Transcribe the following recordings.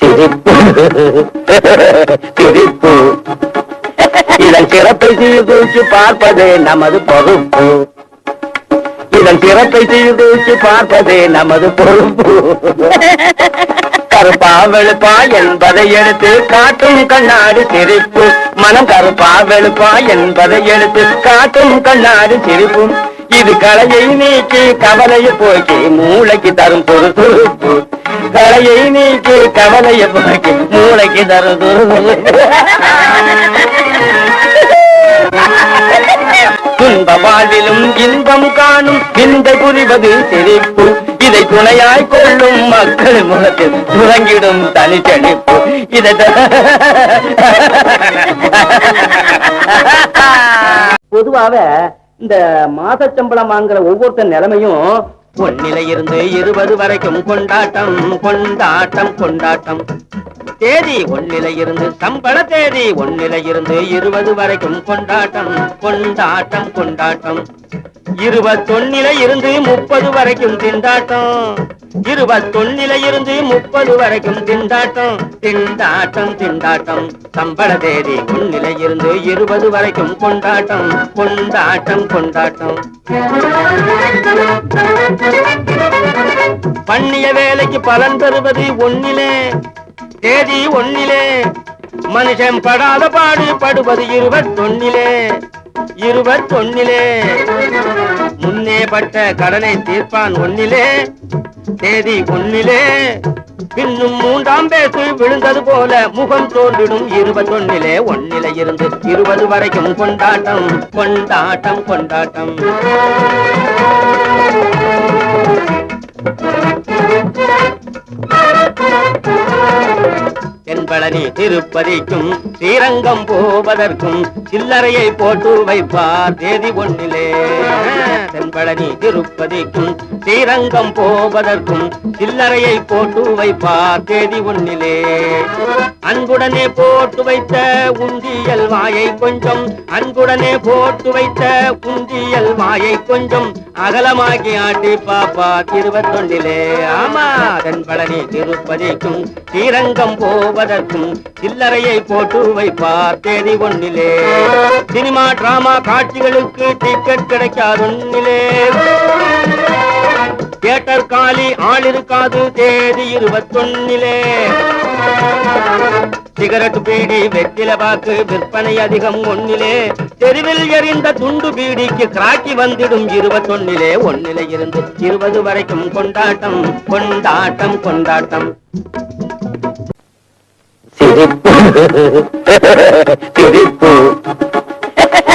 சிரிப்பு. சிரிப்பு. இதன் சிறப்பை சீர்தூச்சு பார்ப்பதே நமது பொறுப்பு. இதன் சிறப்பை சீர்தூச்சு பார்ப்பதே நமது பொறுப்பு. கருப்பா வெளுப்பா என்பதை எடுத்து காட்டும் கண்ணாடி சிரிப்பு. மனம் கருப்பா வெளுப்பா என்பதை எடுத்து காட்டும் கண்ணாடி சிரிப்பும் இது கலையை நீக்கி கவலையை போக்கி மூளைக்கு தரும் பொறுப்பு. தலையை நீக்கு கவலைய போக்கு மூளைக்கு தரும் துன்ப வாழ்விலும் இன்பம் காணும் இந்த புரிவது சிரிப்பு இதை துணையாய் கொள்ளும் மக்கள் முகத்தில் துறங்கிடும் தனிச்செழிப்பு இதை பொதுவாக இந்த மாத சம்பளம் வாங்குற ஒவ்வொருத்தர் நிலைமையும் ஒன்னில இருந்து இருபது வரைக்கும் கொண்டாட்டம் கொண்டாட்டம் கொண்டாட்டம். தேதி ஒன்னில இருந்து சம்பள தேதி ஒன்னில இருந்து இருபது வரைக்கும் கொண்டாட்டம் கொண்டாட்டம் கொண்டாட்டம். இருபத்தொன்னில இருந்து முப்பது வரைக்கும் திண்டாட்டம். இருபத்தொன்னில இருந்து முப்பது வரைக்கும் திண்டாட்டம். திண்டாட்டம் திண்டாட்டம். சம்பள தேதி முன்னில இருந்து இருபது வரைக்கும் கொண்டாட்டம். கொண்டாட்டம் கொண்டாட்டம். பண்ணிய வேலைக்கு பலன் தருவது ஒன்னிலே. தேதி ஒன்னிலே. மனுஷன் படாத பாடு படுவது இருபத்தொன்னிலே. இருவர் பொன்னிலே. முன்னே பட்ட கடனை தீர்ப்பான் ஒன்னிலே. தேதி ஒன்னிலே. பின்னும் மூன்றாம் பேசு விழுந்தது போல முகம் தோன்றிடும் இருபத்தொன்னிலே. ஒன்னில இருந்து இருபது வரைக்கும் கொண்டாட்டம் கொண்டாட்டம் கொண்டாட்டம். Thank you. பழனி திருப்பதிக்கும் ஸ்ரீரங்கம் போவதற்கும் சில்லறையை போட்டு வைப்பார் தேதி ஒன்னிலே தென்பழனி திருப்பதிக்கும் ஸ்ரீரங்கம் போவதற்கும் சில்லறையை போட்டு வைப்பார் தேதி ஒன்னிலே அன்புடனே போட்டு வைத்த உந்தியல் வாயை கொஞ்சம் அன்புடனே போட்டு வைத்த உந்தியல் வாயை கொஞ்சம் அகலமாக்கி ஆட்டி பாப்பா திருவத்தொண்டிலே. ஆமா தென்பழனி திருப்பதிக்கும் ஸ்ரீரங்கம் போவதற்கும் இருக்கும். சில்லறையை போட்டு வைப்பார் தேதி ஒன்னிலே சினிமா டிராமா காட்சிகளுக்கு டிக்கெட் கிடைக்காதொன்னிலே தியேட்டர் காலி ஆள் இருக்காது தேதி இருபத்தொன்னிலே. சிகரெட் பீடி வெற்றில பாக்கு விற்பனை அதிகம் ஒன்னிலே தெருவில் எறிந்த துண்டு பீடிக்கு கிராக்கி வந்திடும் இருபத்தொன்னிலே. ஒன்னிலே இருந்து இருபது வரைக்கும் கொண்டாட்டம் கொண்டாட்டம் கொண்டாட்டம். சிரிப்பு சிரிப்பு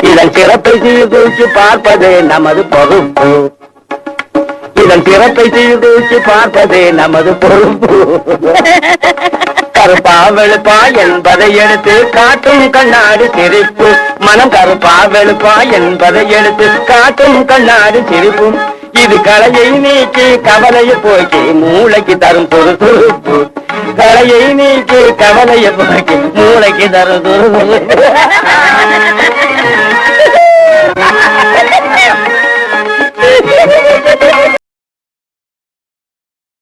இதன் சிறப்பை சீர்தூக்கி பார்ப்பதே நமது பொறுப்பு. இதன் சிறப்பை சீர்தூக்கி பார்ப்பதே நமது பொறுப்பு. கருப்பா வெளுப்பா என்பதை எடுத்து காட்டும் கண்ணாடி சிரிப்பு. மனம் கருப்பா வெளுப்பா என்பதை எடுத்து காட்டும் கண்ணாடி சிரிப்பும் இது கலையை நீக்கி கவலையை போக்கி மூளைக்கு தரும் பொறுப்பு. கலையை நீக்கு கவலையை போக்கி மூளைக்கு தரும்